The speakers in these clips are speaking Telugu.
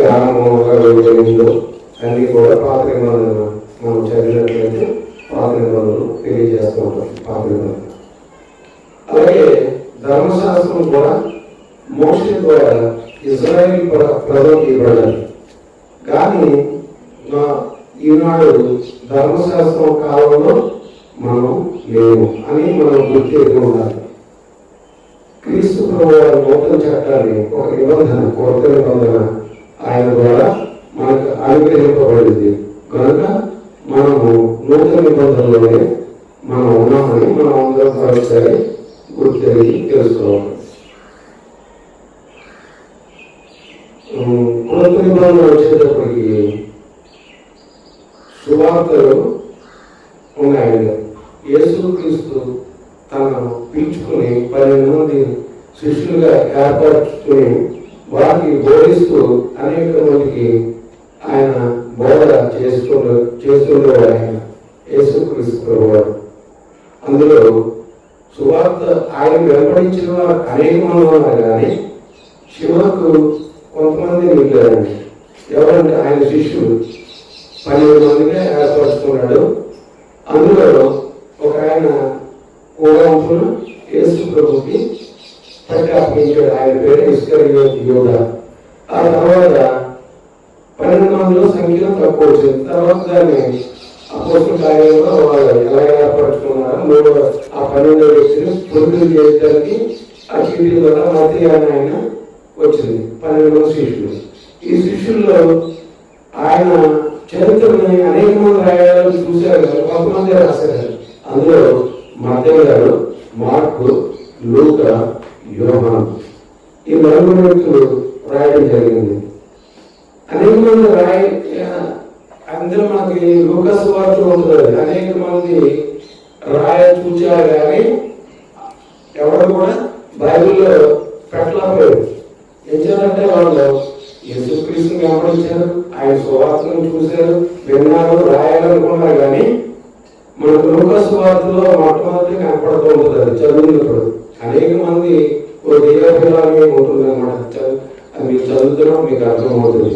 సృష్టి అన్ని కూడా పాత నిబంధనలు మనం చదివినట్లయితే పాత నిబంధనలు తెలియజేస్తూ ఉంటాం పాత నిబంధనలు అలాగే ధర్మశాస్త్రం కూడా మోషే ద్వారా ఇజ్రాయిల్ ప్రజలకు ఇవ్వడం కానీ ఈనాడు ధర్మశాస్త్రం కాలంలో మనం లేము అని మనం గుర్తెరిగి ఉండాలి. క్రీస్తు ప్రభు నూతన చట్టాన్ని ఒక నిబంధన కొత్త నిబంధన ఆయన ద్వారా మనకు అనుగ్రహింపబడింది కనుక మనము నూతన నిబంధనలోనే మనం ఉన్నామని మనం అందరం మరోసారి గుర్తెరిగి తెలుసుకోవాలి. ఉమ్, కొత్త నిబంధన వచ్చేటప్పటికి సువార్తలు ఉన్నాయండి. యేసుక్రీస్తు తనను పిలుచుకుని పన్నెండు మంది శిష్యులుగా ఏర్పాటు వారికి బోధిస్తూ అనేక మందికి ఆయన బోధ చేస్తుండ చేస్తుండేవాడు ఆయన యేసుక్రీస్తు ప్రభువారు అందులో సువార్త ఆయన వెంబడించిన వారు అనేక మంది ఉన్నారు కానీ శివకు కొంతమంది మిగిలారండి ఎవరంటే ఆయన శిష్యుడు పన్నెండు మందిగా ఏర్పరచుకున్నాడు అందులో ఒక ఆయన కోరంపును యేసు ప్రభుకి పట్టి ఆయన పేరు ఇస్కరియోత్ యోగ ఆ తర్వాత పన్నెండు మందిలో సంఖ్యలో తక్కువ వచ్చింది. తర్వాత దాన్ని అపోస్తుల కార్యంలో వాళ్ళు ఎలా ఏర్పరచుకున్నారో మూడు ఆ పన్నెండు వ్యక్తిని పొందులు చేయడానికి ఆ చీటీ ద్వారా మధ్య ఆయన వచ్చింది. పన్నెండు మంది శిష్యులు. ఈ శిష్యుల్లో ఆయన చరిత్రని అనేక మంది రాయాలని చూశారు కొంతమంది రాశారు. అందులో మత్తయ్య గారు మార్కు లూక యోహాన్. ఈ నలుగురు వ్యక్తులు రాయడం జరిగింది. అనేక మంది రాయ అందరూ మనకి లూకస్ వార్తలు ఉంటుంది. అనేక మంది రాయ చూచారు కానీ ఎవరు కూడా బైబిల్లో పెట్టలేకపోయారు. ఎంచారంటే వాళ్ళు యేసుక్రీస్తుని వెంబడించారు. ఆయన సువార్తను చూశారు విన్నారు రాయాలనుకున్నారు కానీ మనకు లోక సువార్తలో మొట్టమొదటి కనపడుతూ ఉంటుంది అది చదివినప్పుడు అనేక మంది ఓ దేవపిల్లని ఉంటుంది అనమాట అది మీరు చదువుతున్నాం మీకు అర్థమవుతుంది.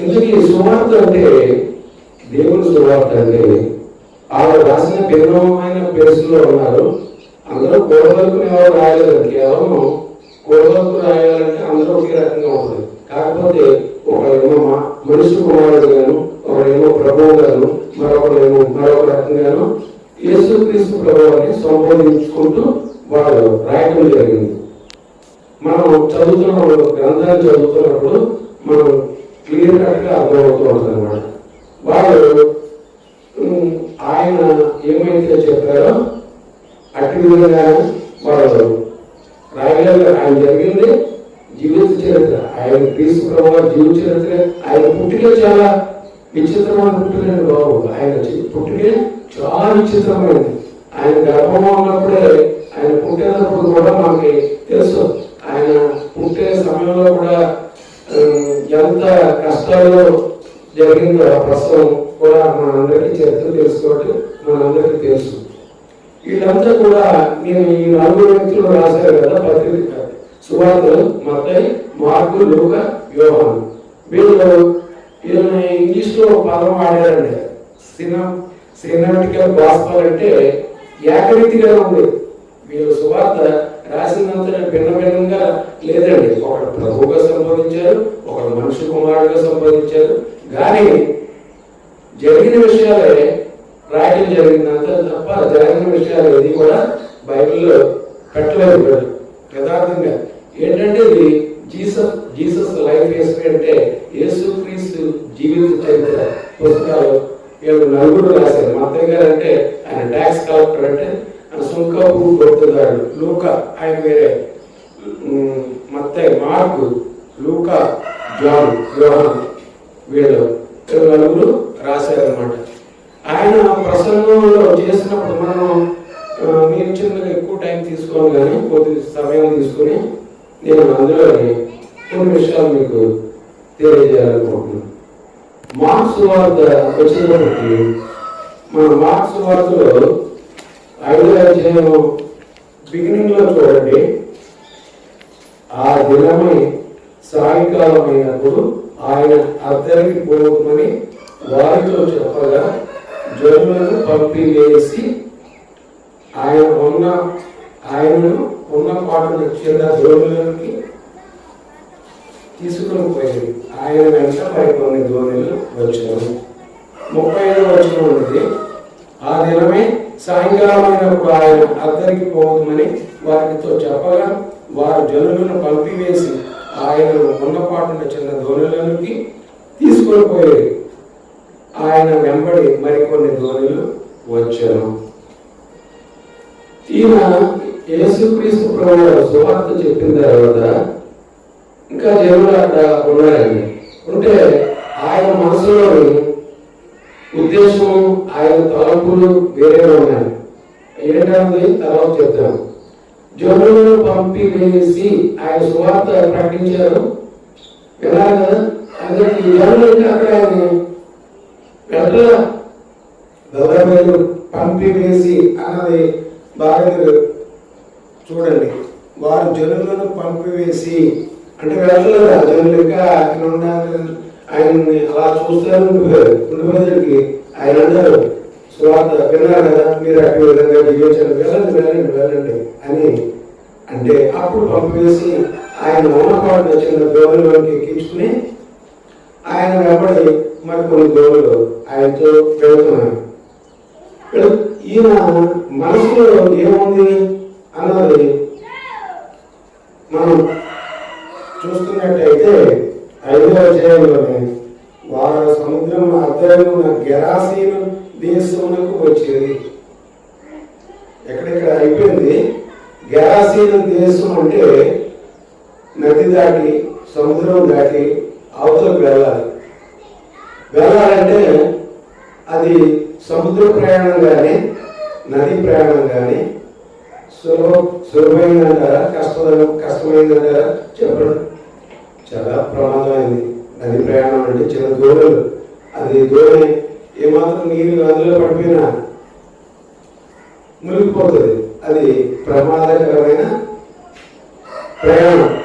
ఎందుకు ఈ సువార్త అంటే దేవుని సువార్త అంటే ఆవిడ రాసిన భిన్నమైన ప్లేసుల్లో ఉన్నారు. అందరూ కూడవలకు ఎవరు రాయలేదు కేవలం కూడవలకు రాయాలంటే అందరూ ఒకే రకంగా ఉంటుంది. కాకపోతే ఒకరేమో మా మనిషి కుమారుడు గాను ఒకరేమో ప్రభువు గాను మరొకరేమో మరొక రకంగాను యేసుక్రీస్తు ప్రభువాన్ని సంబోధించుకుంటూ వాడు రాయడం జరిగింది. మనం చదువుతున్నప్పుడు గ్రంథాలు చదువుతున్నప్పుడు మనం క్లియర్ కట్గా అర్థమవుతూ అనమాట వాళ్ళు ఆయన ఏమైతే చెప్పారో అటు విధంగా వాడు రాయలేదు ఆయన జరిగింది జీవిత చరిత్ర ఆయన తీసుకున్న ప్రభావ జీవిత చరిత్ర ఆయన పుట్టికే చాలా విచిత్రమైన పుట్టిన బాబు ఆయన పుట్టినే చాలా విచిత్రమైనది. ఆయన గర్భంలో ఉన్నప్పుడే ఆయన పుట్టినప్పుడు కూడా మనకి తెలుసు ఆయన పుట్టే సమయంలో కూడా ఎంత కష్టాలు జరిగిందో ఆ ప్రసవం కూడా మనందరికీ చరిత్ర తెలుసుకోవటం మనందరికీ తెలుసు. వీళ్ళంతా కూడా నేను ఈ నలుగురు వ్యక్తులు రాశారు కదా పత్రిక. సువార్తలు మత్తయి మార్కు లోక వ్యూహాలు వీళ్ళు వీళ్ళని ఇంగ్లీష్లో పదం వాడారండి. సినా సినిమాటికల్ గాస్పల్ అంటే ఏకరీతిగా ఉంది. వీళ్ళు సువార్త రాసినంత భిన్న భిన్నంగా లేదండి. ఒకడు ప్రభువుగా సంబోధించారు ఒకడు మనుషు కుమారుడుగా సంబోధించారు. కానీ జరిగిన విషయాలే రాయడం జరిగిందంత తప్ప జరిగిన విషయాలు ఏది కూడా బైబిల్లో పెట్టలేదు యథార్థంగా ఏంటంటే ఇది జీసస్ జీసస్ లైఫ్ హిస్టరీ అంటే యేసు క్రీస్తు జీవిత చరిత్ర పుస్తకాలు నలుగురు రాశారు. మత్తయ్య గారు అంటే ఆయన ట్యాక్స్ కలెక్టర్ అంటే ఆయన సుంకపు గుర్తుదారుడు. లూక ఆయన వేరే మత్తయ్య మార్కు లూక జాన్ యోహాన్ వీళ్ళు నలుగురు రాశారనమాట ఆయన ప్రసంగంలో చేసినప్పుడు మనం మీరు చిన్నగా ఎక్కువ టైం తీసుకోవాలి కానీ కొద్ది సమయం తీసుకొని నేను అందులోని కొన్ని విషయాలు మీకు తెలియజేయాలనుకుంటున్నాను. మార్క్స్ వార్త వచ్చినప్పటికీ మన మార్క్స్ వార్తలో ఐదో అధ్యాయం బిగినింగ్లో చూడండి. ఆ దినమై సాయంకాలమైనప్పుడు ఆయన అద్దరికి పోమని వారితో చెప్పగా జనులను పంపివేసి ఆయన ఉన్న ఆయనను ఉన్న పాటను చిన్న ధోరణులకి తీసుకుని పోయి ఆయన వెంట మరికొన్ని ధోరణులు వచ్చారు. ముప్పై ఐదు వచ్చిన ఉన్నది ఆ దినమే సాయంకాలమైనప్పుడు ఆయన అద్దరికి పోవద్దని వారితో చెప్పగా వారు జనులను పంపివేసి ఆయన ఉన్నపాటున్న చిన్న ధోరణులకి తీసుకొని పోయేది ఆయన వెంబడి మరికొన్ని ధోరణులు వచ్చారు. ఈయన యేసుక్రీస్తు ప్రభు సువార్త చెప్పిన తర్వాత ఇంకా జనులు అక్కడ ఉన్నారండి ఉంటే ఆయన మనసులోని ఉద్దేశం ఆయన తలంపులు వేరే ఉన్నాయి. ఏంటన్నది తర్వాత చెప్తాను. జనులను పంపి వేసి ఆయన సువార్త ప్రకటించారు. విన్నారు కదా అదే ఈ జనులు అక్కడ ఆయన వెళ్ళ పంపి వేసి అన్నది బాగా చూడండి. వారు జనులను పంపివేసి అంటే వెళ్ళలేదు జనులు ఇంకా అక్కడ ఉండాలి ఆయన్ని అలా చూస్తూనే ఉండిపోయారు ఉండిపోయేసరికి ఆయన అన్నారు స్వార్థ విన్నారు కదా? మీరు అటు విధంగా జీవించారు. వెళ్ళండి వెళ్ళండి వెళ్ళండి అని. అంటే అప్పుడు పంపివేసి ఆయన ఉన్నపాటు చిన్న దోమలోకి ఎక్కించుకుని ఆయన వెంబడి మరి కొన్ని దోమలు ఆయనతో వెళ్తున్నారు ఈయన మనసులో ఏముంది? అన్నది మనం చూస్తున్నట్టయితే ఐదో అధ్యాయంలోనే వారు సముద్రం అర్థమైన గెరాసీను దేశమునకు వచ్చేది. ఎక్కడెక్కడ అయిపోయింది? గెరాసీను దేశం అంటే నది దాటి సముద్రం దాటి అవతలకు వెళ్ళాలి. వెళ్ళాలంటే అది సముద్ర ప్రయాణం కానీ నది ప్రయాణం కానీ సులభ సులభమైందంటారా కష్టమైన కష్టమైందంటారా? చెప్పడం. చాలా ప్రమాదమైంది. నది ప్రయాణం అంటే చిన్న దూరం అది దూరం ఏమాత్రం నీరు అందులో పడిపోయినా మునిగిపోతుంది. అది ప్రమాదకరమైన ప్రయాణం.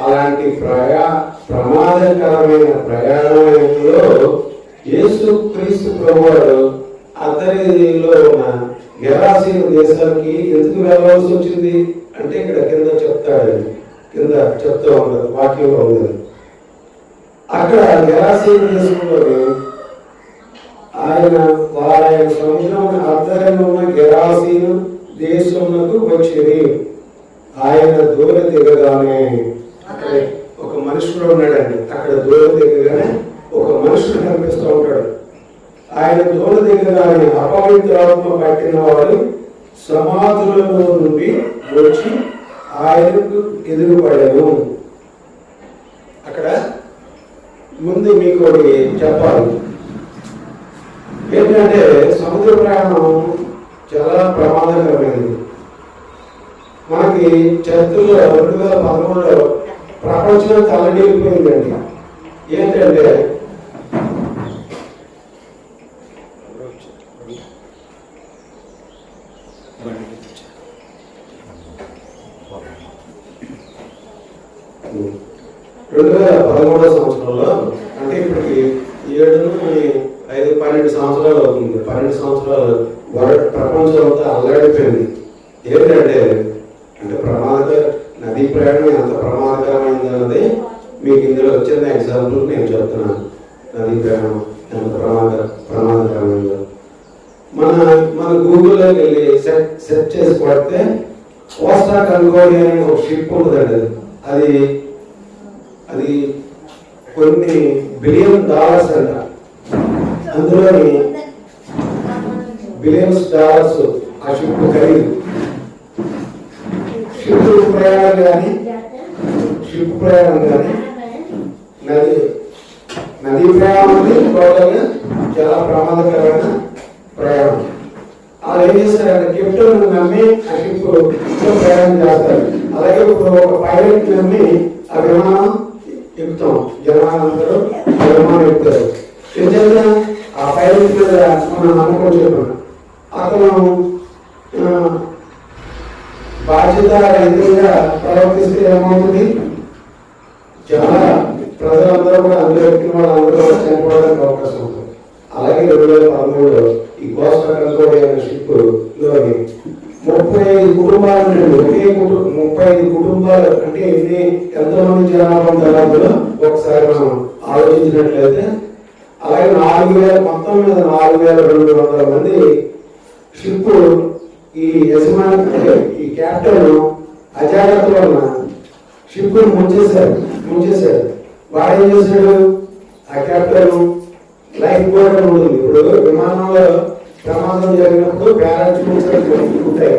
అలాంటి ప్రయా ప్రమాదకరమైన ప్రయాణంలో యేసు క్రీస్తు ప్రభువారు అతనిలో ఉన్న గెరాసీన దేశానికి ఎందుకు వెళ్ళవలసి వచ్చింది? అంటే ఇక్కడ కింద చెప్తాడు. కింద చెప్తూ ఉండదు వాక్యంలో ఉండదు అక్కడ గెరాసీన దేశంలోని ఆయన వారి సంవత్సరం అర్థంలో ఉన్న గెరాసీన దేశమునకు వచ్చింది. ఆయన దూర దిగగానే అక్కడ ఒక మనుషుడు ఉన్నాడండి. అక్కడ దూర దిగగానే ఒక మనుషుడు కనిపిస్తూ ఉంటాడు. ఆయన దూర దిగగానే అపవిత్రాత్మ పట్టిన వాడు సమాధులలో నుండి వచ్చి ఆయనకు ఎదురుపడను. అక్కడ ముందు మీకు ఒకటి చెప్పాలి. ఏంటంటే సముద్ర ప్రయాణం చాలా ప్రమాదకరమైనది. మనకి చతుర్లో రెండు వేల పదమూడులో ప్రపంచం తల్లడిల్లిపోయిందండి ఏంటంటే రెండు వేల పదమూడో సంవత్సరంలో అంటే ఇప్పటికి ఏడు ఐదు పన్నెండు సంవత్సరాలు అవుతుంది పన్నెండు సంవత్సరాలు వరల్డ్ ప్రపంచం అంతా అల్లాడిపోయింది ఏంటంటే అంటే ప్రమాదకర నదీ ప్రయాణం ఎంత ప్రమాదకరమైంది అన్నది మీకు ఇందులో వచ్చిన ఎగ్జాంపుల్ నేను చెప్తున్నాను నదీ ప్రయాణం ఎంత ప్రమాద ప్రమాదకరమైందో మన మన గూగుల్లోకి వెళ్ళి సెట్ చేసి కొడితే కోస్టా కన్కోడి అనే ఒక షిప్ ఉంటుందండి. అది అది కొన్ని బిలియన్ డాలర్స్ అంట. అందులోని బిలియన్స్ డాలర్స్ ఆ షిప్ ఖరీదు షిప్ ప్రయాణం కానీ షిప్ ప్రయాణం కానీ నది నదీ ప్రయాణం అనేది టోటల్గా చాలా ప్రమాదకరమైన ప్రయాణం. వాళ్ళు ఏం చేస్తారంటే కెప్టెన్ నమ్మి ఆ షిప్ ప్రయాణం చేస్తారు. అలాగే ఇప్పుడు ఒక పైలట్ నమ్మి ఆ విమానం ఎక్కుతాం. జనవాణం ఆ విమానం ఎక్కుతారు. ఎందుకంటే ఆ పైలట్ మీద మనం నమ్మకం చెప్పాను అతను బాధ్యత రహితంగా ప్రవర్తిస్తే ఏమవుతుంది? చాలా ప్రజలందరూ కూడా అందరూ వ్యక్తులు వాళ్ళందరూ కూడా చనిపోవడానికి అవకాశం ఉంటుంది. అలాగే రెండు వేల పదమూడులో ఈ కోస్టల్ కంట్రోల్ షిప్లోని ముప్పై ఐదు కుటుంబాలు ఒకే కుటుంబం ముప్పై ఐదు కుటుంబాలు అంటే ఎన్ని ఎంతమంది జనాభా ఉంటారో ఒకసారి మనం ఆలోచించినట్లయితే అలాగే నాలుగు వేల మొత్తం మీద నాలుగు వేల రెండు వందల మంది షిప్ ఈ యజమాని ఈ క్యాప్టెన్ అజాగ్రత్త వలన షిప్ ముంచేశారు ముంచేశారు. వాడు ఏం చేశాడు? ఆ క్యాప్టెన్ లైఫ్ బోట్ ఉంటుంది ఇప్పుడు విమానంలో ప్రమాదం జరిగినప్పుడు పారాచూట్స్ ఉంటాయి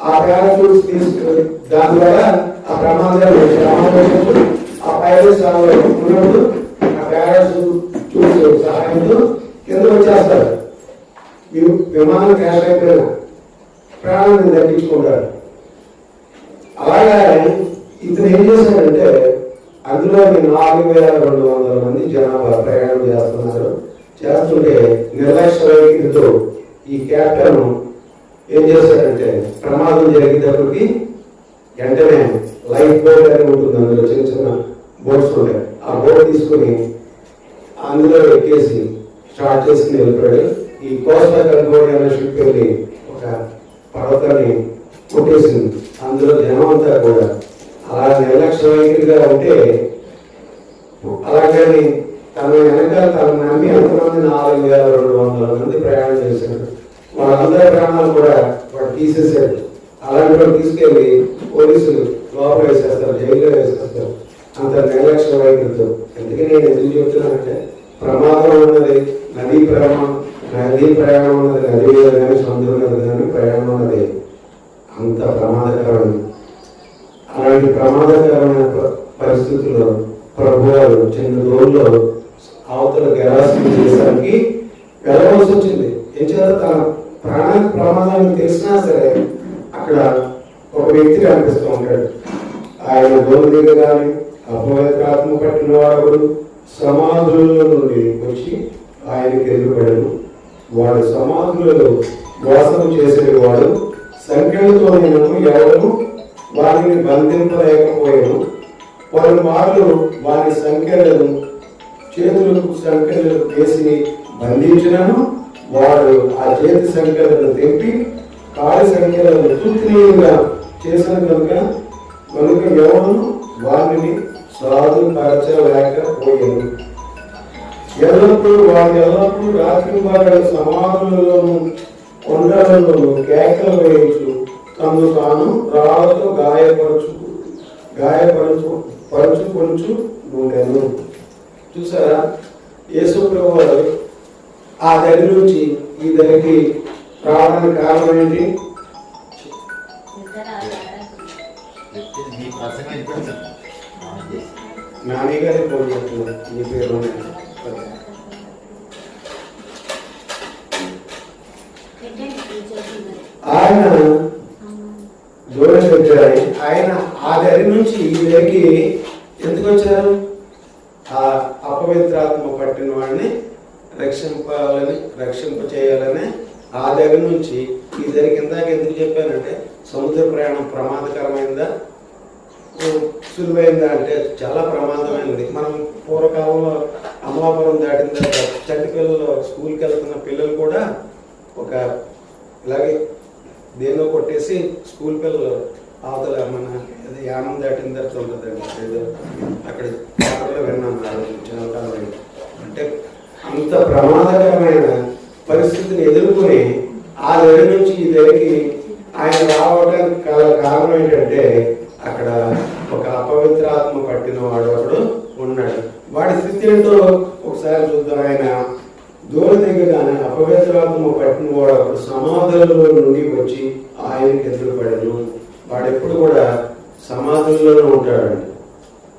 ఆ పారాచూట్స్ తీసుకుని దాని ద్వారా ఆ ప్రమాదాలు ప్రమాదం ఆ పైలట్స్ ఉన్నప్పుడు ఆ పారాచూట్స్ సహాయంతో కింద వచ్చేస్తారు. విమానం క్రాష్ అయిపోయినా ప్రాణాన్ని దక్కించుకుంటారు అలాగే ఇతను ఏం చేశాడంటే అందులో నాలుగు వేల రెండు వందల మంది జనాభా ప్రయాణం చేస్తున్నారు. చేస్తుంటే నిర్లక్ష్య వైఖరితో ఈ క్యాప్టెన్ ఏం చేశారంటే ప్రమాదం జరిగేటప్పటికి వెంటనే లైఫ్ బోట్ అని ఉంటుంది. అందులో చిన్న చిన్న బోట్స్ ఉంటాయి. ఆ బోట్ తీసుకుని అందులో ఎక్కేసి స్టార్ట్ చేసుకుని వెళ్ళిపోయాడు. ఈ కోస్టల్ కంట్రోల్ అనే షిప్ వెళ్ళి ఒక పర్వతాన్ని కొట్టేసింది. అందులో జనం అంతా కూడా అలా నిర్లక్ష్య ఉంటే అలాగని తన వెనకాల తన నమ్మి ఎంతమంది నాలుగు వేల రెండు వందల మంది ప్రయాణం చేశారు. వాళ్ళందరి ప్రాణాలు కూడా వాడు తీసేసాడు అలాంటి వాడు పోలీసులు లోపల వేసేస్తారు జైల్లో వేసేస్తారు. అంత నిర్లక్ష్య వైఖరితో ఎందుకని నేను ఎందుకు చెప్తున్నానంటే ప్రమాదం ఉన్నది నదీ ప్రమాణం నదీ ప్రయాణం ఉన్నది నది మీద కానీ సముద్రం మీద కానీ ప్రయాణం ఉన్నది. అంత ప్రమాదకరమైనది అలాంటి ప్రమాదకరమైన పరిస్థితుల్లో ప్రభువారు చిన్న రోజుల్లో అవతల గెలాసిన దేశానికి వెళ్ళవలసి వచ్చింది. ఏం చేత తన ప్రాణానికి ప్రమాదాన్ని తెలిసినా సరే అక్కడ ఒక వ్యక్తి కనిపిస్తూ ఉంటాడు. ఆయన దోమ దిగగానే అపవిత్రాత్మ పట్టిన వాడు సమాధుల్లో నుండి వచ్చి ఆయనకి ఎదురుపడను వాడు సమాధులలో వాసన చేసేవాడు. సంఖ్యలతో నేను ఎవరు వారిని బంధింపలేకపోయాను వారి వాళ్ళు వారి సంఖ్యలను చేతులకు సంఖ్యలను వేసి బంధించినను వారు ఆ చేతి సంఖ్యలను తెంపి కాలి సంఖ్యలను తృప్తిగా చేసిన కనుక కనుక ఎవరు వారిని సాధుపరచలేకపోయాను ఎల్లప్పుడూ వారు ఎల్లప్పుడూ రాత్రి వారి సమాధులలోను కొండలలోను కేకలు వేయించు తమను తాను రాళ్ళతో గాయపరచు గాయపరచు పరచుకొంచు ఉండెను. చూసారా? యేసు ప్రభు వారు ఆ దగ్గర నుంచి ఈ దగ్గరికి రావడానికి కారణం ఏంటి? నాని గారి ఫోన్ చేస్తున్నారు మీ పేరు ఆయన దూరం వచ్చారు ఆయన ఆ దరి నుంచి ఈ దగ్గరికి ఎందుకు వచ్చారు? ఆ అపవిత్రాత్మ పట్టిన వాడిని రక్షింపాలని రక్షింప చేయాలని ఆ దగ్గర నుంచి ఈ దగ్గరికి ఇందాక ఎందుకు చెప్పానంటే సముద్ర ప్రయాణం ప్రమాదకరమైందా? సులువైందా అంటే చాలా ప్రమాదమైనది. మనం పూర్వకాలంలో అమలాపురం దాటిన తర్వాత చంటి పిల్లలు స్కూల్కి వెళ్తున్న పిల్లలు కూడా ఒక ఇలాగే దేనిలో కొట్టేసి స్కూల్ పిల్లలు అవతల మన అది యానం దాటిన తర్వాత ఉంటుందండి. ఏదో అక్కడ పేపర్లో విన్నాను ఆ రోజు చిన్నకాలం అంటే అంత ప్రమాదకరమైన పరిస్థితిని ఎదుర్కొని ఆ దగ్గర నుంచి ఈ దగ్గరికి ఆయన రావడానికి గల కారణం ఏంటంటే అక్కడ ఒక అపవిత్ర ఆత్మ పట్టిన వాడు ఒకడు ఉన్నాడు. వాడి స్థితి ఏంటో ఒకసారి చూద్దాం. ఆయన దూరం అపవిత్రాత్మ పట్టిన వాడు అప్పుడు సమాధులలో నుండి వచ్చి ఆయనకి ఎదురుపడను వాడు ఎప్పుడు కూడా సమాధుల్లోనే ఉంటాడండి.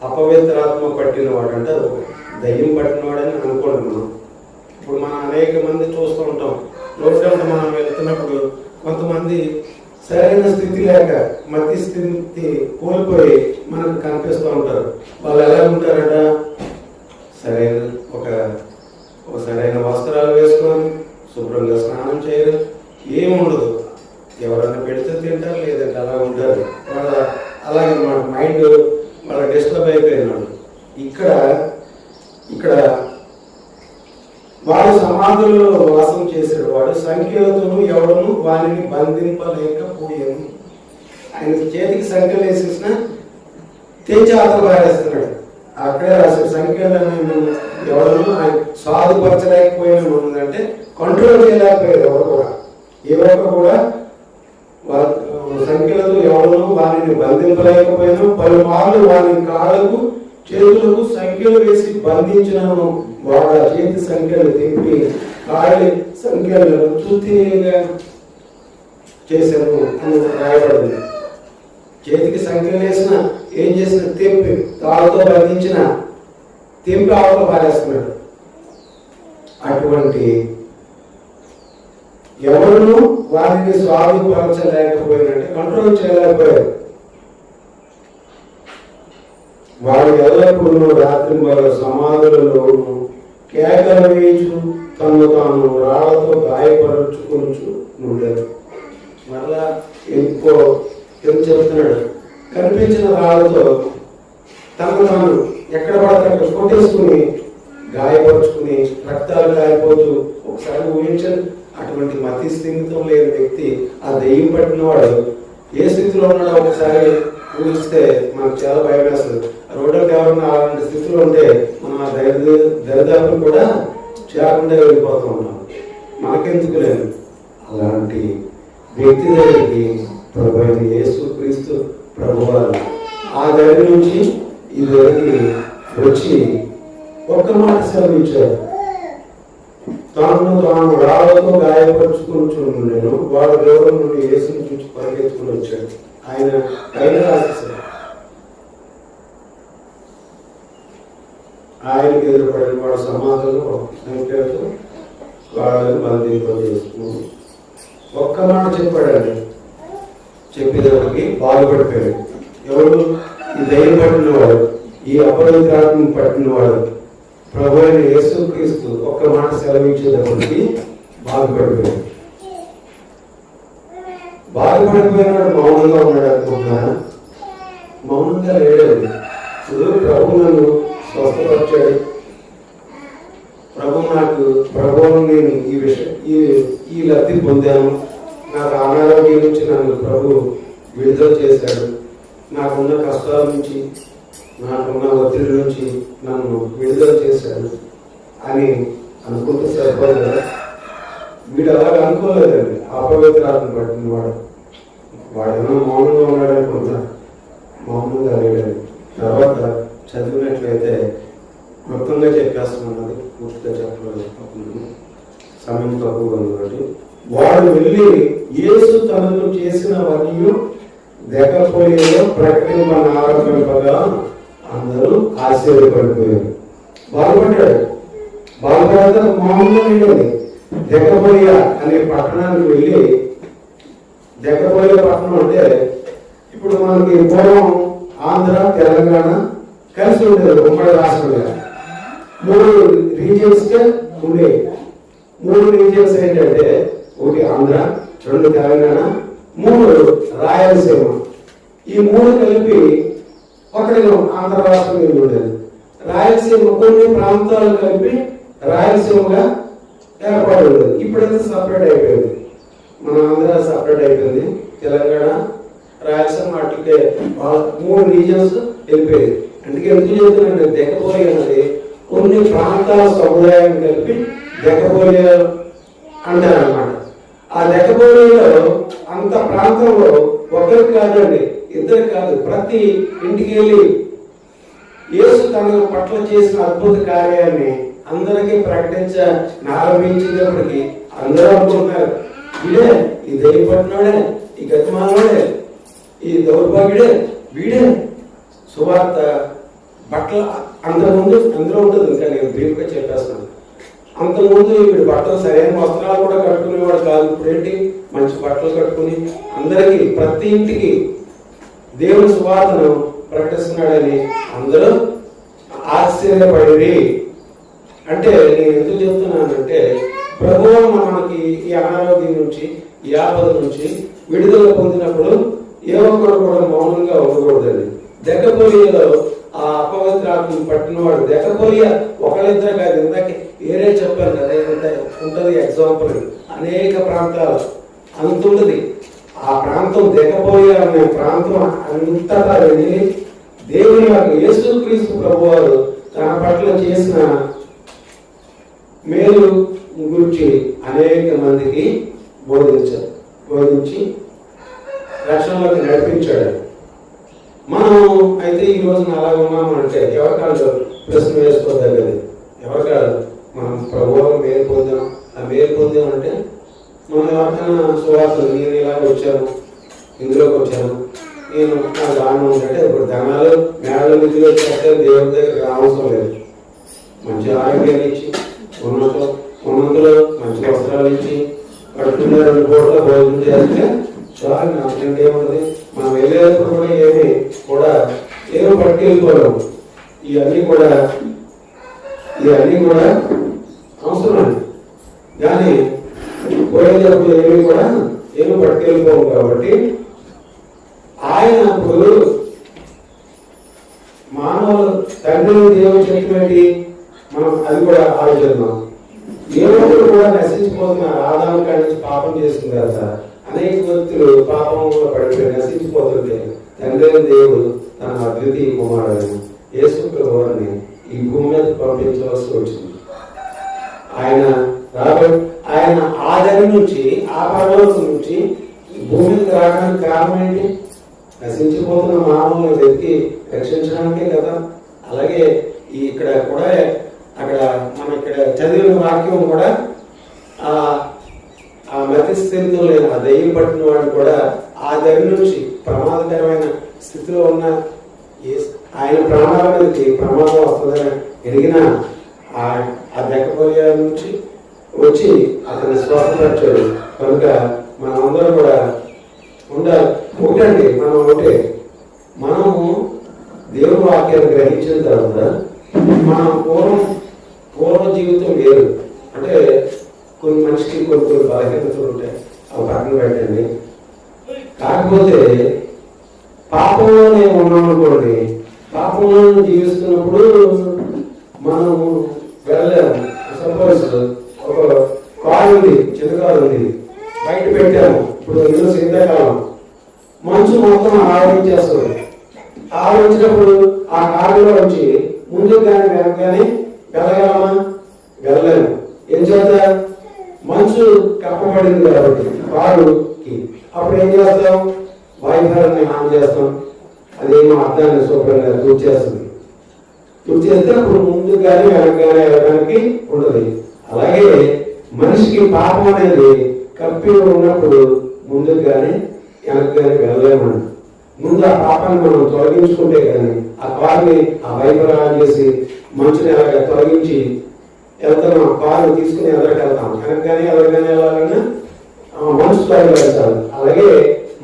అపవిత్రాత్మ పట్టిన వాడు అంటే అది ఒక దయ్యం పట్టినవాడని అనుకోండి మనం. ఇప్పుడు మనం అనేక మంది చూస్తూ ఉంటాం. రోడ్డు మనం వెళ్తున్నప్పుడు కొంతమంది సరైన స్థితి లేక మతి స్థితి కోల్పోయి మనకు కనిపిస్తూ ఉంటారు. వాళ్ళు ఎలా ఉంటారట? సరైన ఒక ఓ సరైన వస్త్రాలు వేసుకొని శుభ్రంగా స్నానం చేయరు. ఉండదు. ఎవరైనా పెడితే తింటారు లేదంటే అలా ఉంటారు. వాళ్ళ అలాగే మన మైండ్ వాళ్ళ డిస్టర్బ్ అయిపోయినాడు ఇక్కడ ఇక్కడ వాడు సమాధుల్లో వాసం చేశాడు వాడు సంఖ్యలతోనూ ఎవడను వారిని బంధింపలేకపోయాను. ఆయన చేతికి సంఖ్యలు వేసేసిన తెచ్చి అతను పారేస్తున్నాడు అక్కడే రాశాడు సంఖ్యలను ఎవడను ఆయన సాధుపరచలేకపోయిన అంటే కంట్రోల్ చేయలేకపోయారు ఎవరు కూడా. ఏ కూడా సంఖ్యలతో ఎవరు వారిని బంధింపలేకపోయాను పలుమార్లు వారి కాళ్ళకు చేతులకు సంఖ్యలు వేసి బంధించినను వాళ్ళ చేతి సంఖ్యలు తిప్పి కాళ్ళ సంఖ్యలను చూసి చేశాను అని రాయబడింది. చేతికి సంఖ్యలు వేసిన ఏం చేసిన? తెంపి తాళ్ళతో బంధించిన తెంపి ఆవుతో పారేస్తున్నాడు. అటువంటి ఎవరు వారిని స్వాధీనపరచలేకపోయినట్టే కంట్రోల్ చేయలేకపోయారు. వాడు ఎల్లప్పుడూ రాత్రి మరో సమాధులలో కేకలు వేయచు తను తాను రాళ్ళతో గాయపరచుకొనుచు ఉండేది మరలా ఇంకో ఏం చెప్తున్నాడు? కనిపించిన రాళ్ళతో తమను తాను ఎక్కడ పడితే అక్కడ కొట్టేసుకుని గాయపరుచుకుని రక్తాలు గాయపోతూ ఒకసారి ఊహించండి అటువంటి మతి స్థిమితం లేని వ్యక్తి ఆ దెయ్యం పట్టినవాడు ఏ స్థితిలో ఉన్నాడో ఒకసారి ఊహిస్తే మనకు చాలా భయం వేస్తుంది. రోడ్డుకి ఎవరన్నా అలాంటి స్థితిలో ఉంటే మనం ఆ దరిద్ర దరిదాపులు కూడా చేయకుండా వెళ్ళిపోతూ ఉన్నాం మనకెందుకు లేదు? అలాంటి వ్యక్తి దగ్గరికి ప్రభు యేసు క్రీస్తు ప్రభువారు. ఆ దగ్గర నుంచి ఈ దగ్గరికి వచ్చి ఒక్క మాట సెలవిచ్చారు. తాను తాను రాళ్ళతో గాయపరుచుకుని వాడు దూరం నుండి యేసుని చూసి పరిగెత్తుకుని వచ్చాడు. ఆయన పైన రాసేసాడు ఆయనకి ఎదురుపడిన వాడు సమాధులు సంఖ్యతో వాళ్ళని బంధింపజేసుకుని ఒక్క మాట చెప్పాడండి. చెప్పేదానికి బాధపడిపోయాడు. ఎవరు? ఈ దయ్యం పట్టినవాడు ఈ అపవిత్రాత్మ పట్టినవాడు. ప్రభు అయిన యేసుక్రీస్తు ఒక్క మాట సెలవించేటప్పటికి బాధపడిపోయాడు. బాధపడిపోయినాడు మౌనంగా ఉన్నాడు అనుకుంటున్నాను మౌనంగా లేడండి ఇప్పుడు ప్రభు నన్ను స్వస్థపరిచాడు. ప్రభు నాకు ప్రభువును నేను ఈ విషయం ఈ ఈ లబ్ధి పొందాను. నాకు అనారోగ్యం నుంచి నన్ను ప్రభు విడుదల చేశాడు. నాకున్న కష్టాల నుంచి నాకున్న ఒత్తిడి నుంచి నన్ను విడుదల చేశాడు అని అనుకుంటే సరిపోదు కదా వీడు అలాగ అనుకోలేదండి. అపవిత్రాలను పట్టిన వాడు. వాడేమో మౌనంగా ఉన్నాడు అనుకుంటా మౌనంగా లేడండి తర్వాత చదివినట్లయితే క్లుప్తంగా చెప్పేస్తున్నాను పూర్తిగా చెప్పలేదు. సమయం తక్కువగా ఉన్నది వాడు వెళ్ళి యేసు తనను చేసిన మరియు దెక్కపోయేలో ప్రకటింపని ఆరంభింపగా అందరూ ఆశ్చర్యపడిపోయారు. బాగుపడ్డాడు బాగుపడతా మామూలుగా వెళ్ళేది దెక్కపోయ అనే పట్టణానికి వెళ్ళి దెక్కపోయ పట్టణం అంటే ఇప్పుడు మనకి పూర్వం ఆంధ్ర తెలంగాణ కలిసి ఉండేది ఉమ్మడి రాష్ట్రంగా మూడు రీజియన్స్గా ఉండేవి మూడు రీజియన్స్ ఏంటంటే ఒకటి ఆంధ్ర రెండు తెలంగాణ మూడు రాయలసీమ. ఈ మూడు కలిపి ఒకటి ఆంధ్ర రాష్ట్రం ఉండేది. రాయలసీమ కొన్ని ప్రాంతాలు కలిపి రాయలసీమగా ఏర్పాటు ఉండేది ఇప్పుడైతే సపరేట్ అయిపోయింది. మన ఆంధ్ర సపరేట్ అయిపోయింది. తెలంగాణ రాయలసీమ అటుకే మూడు రీజన్స్ వెళ్ళిపోయింది అందుకే ఎందుకు చెప్తున్నాను దెక్కపోయి అన్నది కొన్ని ప్రాంతాల సముదాయం కలిపి దెక్కపోయే అంటారు అన్నమాట ఆ దెక్కపోయిలో అంత ప్రాంతంలో ఒకరికి కాదండి ఇద్దరు కాదు ప్రతి ఇంటికి వెళ్ళి యేసు తన పట్ల చేసిన అద్భుత కార్యాన్ని అందరికీ ప్రకటించ ఆరంభించినప్పటికీ అందరూ అనుకుంటున్నారు. వీడే ఈ దైవపట్టినోడే ఈ గతిమానోడే ఈ దౌర్భాగ్యుడే వీడే. సువార్త బట్టల ముందు అందరూ ఉంటుంది ఇంకా నేను బ్రీఫ్గా చెప్పేస్తున్నాను అంతకుముందు వీడు బట్టలు సరైన వస్త్రాలు కూడా కట్టుకునేవాడు కాదు. ఇప్పుడేంటి? మంచి బట్టలు కట్టుకుని అందరికీ ప్రతి ఇంటికి దేవుని సువార్తను ప్రకటిస్తున్నాడని అందరూ ఆశ్చర్యపడి అంటే నేను ఎందుకు చెప్తున్నానంటే ప్రభువు మనకి ఈ అనారోగ్యం నుంచి ఈ ఆపద నుంచి విడుదల పొందినప్పుడు ఏ ఒక్కరు కూడా మౌనంగా ఉండకూడదండి. దగ్గపోయేలో ఆ అపవిత్రాత్మను పట్టిన వాడు దెక్కపోయి ఒకళ్ళిద్దరు కాదు. ఇందాక వేరే చెప్పాను కదా ఉంటుంది ఎగ్జాంపుల్ అనేక ప్రాంతాలు అంత ఉంటుంది ఆ ప్రాంతం దిగపోయే అనే ప్రాంతం అంతటా వెళ్ళి దేవుని యొక్క యేసుక్రీస్తు ప్రభు వారు తన పట్ల చేసిన మేలు గురించి అనేక మందికి బోధించారు బోధించి రక్షణలోకి నడిపించాడు. మనం అయితే ఈ రోజున అలా ఉన్నామంటే ఎవరికాళ్ళు ప్రశ్న వేసుకోదగ్గది? ఎవరికాళ్ళు? మనం ప్రభుత్వం మేలు పొందాం. ఆ మేలు పొందాం అంటే మనం ఎవరికైనా సువార్తలు నేను ఇలా వచ్చాను ఇందులోకి వచ్చాను. నేను నా దానం ఉంటే ఇప్పుడు ధనాలు మేడలు నిధులు వచ్చేస్తే దేవుడి దగ్గర అవసరం లేదు. మంచి ఆరోగ్యాన్ని ఇచ్చి ఉన్నత ఉన్నతలో మంచి వస్త్రాలు ఇచ్చి కడుపున్న రెండు పూటల భోజనం చేస్తే చాలు నాకు ఏముంది మనం వెళ్ళేటప్పుడు కూడా ఏమి కూడా ఏమి పట్టుకెళ్ళిపోలేము ఇవన్నీ కూడా ఇవన్నీ కూడా అవసరమే కానీ పోయేటప్పుడు ఏమి కూడా ఏమి పట్టుకెళ్ళిపోము కాబట్టి ఆయన ఇప్పుడు మానవులు తండ్రిని దేవుడు చెప్పినట్టు మనం అది కూడా ఆలోచిద్దాం దేవుడు కూడా నశించిపోతున్నారు ఆదాము కాడి నుంచి పాపం చేస్తుంది కదా అనేక వ్యక్తులు పాపంలో పడిపోయి నశించిపోతుంటే తండ్రి అయిన దేవుడు తన అద్వితీయ కుమారుడు యేసు ప్రభువారిని ఈ భూమి మీద పంపించవలసి వచ్చింది ఆయన రాబోయే ఆయన ఆ దగ్గర నుంచి ఆ పరలోకం నుంచి భూమికి రావడానికి కారణం ఏంటి? నశించిపోతున్న మానవులను వెతికి రక్షించడానికే కదా. అలాగే ఈ ఇక్కడ కూడా అక్కడ మనం ఇక్కడ చదివిన వాక్యం కూడా ఆ ఆ మతి స్థితిలో లేని ఆ దయ్యం పట్టిన వాడు కూడా ఆ దగ్గర నుంచి ప్రమాదకరమైన స్థితిలో ఉన్న ఆయన ప్రాణాల మీదకి ప్రమాదం వస్తుందని ఎరిగిన ఆ ఆ దెక్కపోయే నుంచి వచ్చి అతన్ని స్వస్థపరిచాడు కనుక మనమందరం కూడా ఉండాలి ఒకటండి మనం ఒకటే మనము దేవుని వాక్యాన్ని గ్రహించిన తర్వాత మన పూర్వం పూర్వ జీవితం వేరు. అంటే కొన్ని మనిషికి కొన్ని కొన్ని బలహీనతలు ఉంటాయి. అవి పక్కన పెట్టండి. కాకపోతే పాపంలోనే ఉన్నామనుకోండి పాపంలో జీవిస్తున్నప్పుడు మనం వెళ్ళలేము. సపోజ్ ఒక ఉంది చిన్న ఉంది. బయట పెట్టాము. ఇప్పుడు ఇల్లు శీతాకాలం. మంచు మొత్తం ఆవరించేస్తుంది ఆవరించినప్పుడు ఆ కారులో వచ్చి ముందు కానీ వెనక కానీ వెళ్ళగలమా వెళ్ళలేము ఏం చేత మంచు కప్పబడింది కాబట్టి కారుకి. అప్పుడు ఏం చేస్తాం? వైఫరాన్ని ఆన్ చేస్తాం. అదేమో అర్థాన్ని శుభ్రంగా కూర్చేస్తుంది చేస్తే అప్పుడు ముందు కానీ వెనక కానీ వెళ్ళడానికి ఉండదు. అలాగే మనిషికి పాపం అనేది కప్పిలో ఉన్నప్పుడు ముందుకు కానీ వెనక కానీ ముందు ఆ పాపాన్ని మనం తొలగించుకుంటే కానీ ఆ కారుని ఆ వైపర్ చేసి మనుషుని అలాగ తొలగించి వెళ్తాం ఆ కారు తీసుకుని ఎదరికి వెళ్తాం. వెనక్కి కానీ వెళ్ళాలన్నా మనసు త్వరగా అలాగే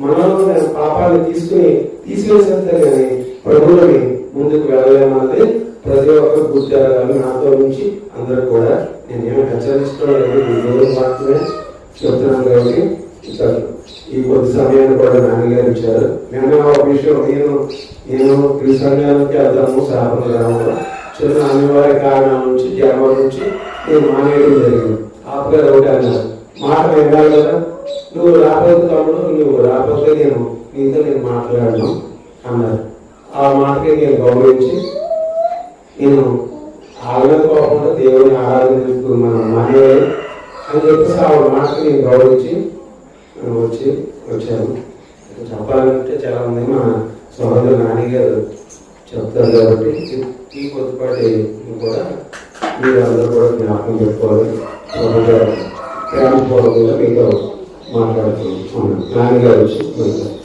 మనలో ఉన్న పాపాలను తీసుకుని తీసివేసేస్తే కానీ ప్రభువుని ముందుకు వెళ్ళలేమన్నది ప్రతి ఒక్క గుర్తారు నాతో నుంచి అందరూ కూడా నేను ఏమి హెచ్చరిస్తున్నాను లేదు మాత్రమే చెప్తున్నాను కాబట్టి ఇచ్చారు ఈ కొద్ది సమయాన్ని కూడా నాన్నగారు ఇచ్చారు. నేను ఒక విషయం నేను నేను ఈ సమయానికి వెళ్తాము శాపన గ్రామంలో చిన్న అనివార్య కారణాల నుంచి కేవలం నుంచి నేను మానేయడం జరిగింది. ఆపగారు ఒకటి అన్నారు. మాట వినాలి కదా. నువ్వు రాకపోతే తమ్ముడు నువ్వు రాకపోతే నేను నీతో నేను మాట్లాడను అన్నారు. ఆ మాటకి నేను గౌరవించి నేను ఆవిడ కోపంలో దేవుని ఆరాధించుకు మనం మానేయాలి అని చెప్పేసి ఆవిడ మాటకి నేను గౌరవించి వచ్చి వచ్చాను. చెప్పాలంటే చాలా ఉంది. మా సోదరు నాన్నగారు చెప్తారు కాబట్టి ఈ- కొద్దిపాటి కూడా మీరు అందరూ కూడా జ్ఞాపకం చెప్పుకోవాలి ప్రేమపూర్వకంగా మీతో మాట్లాడుతున్నాను. నాన్నగారు వచ్చి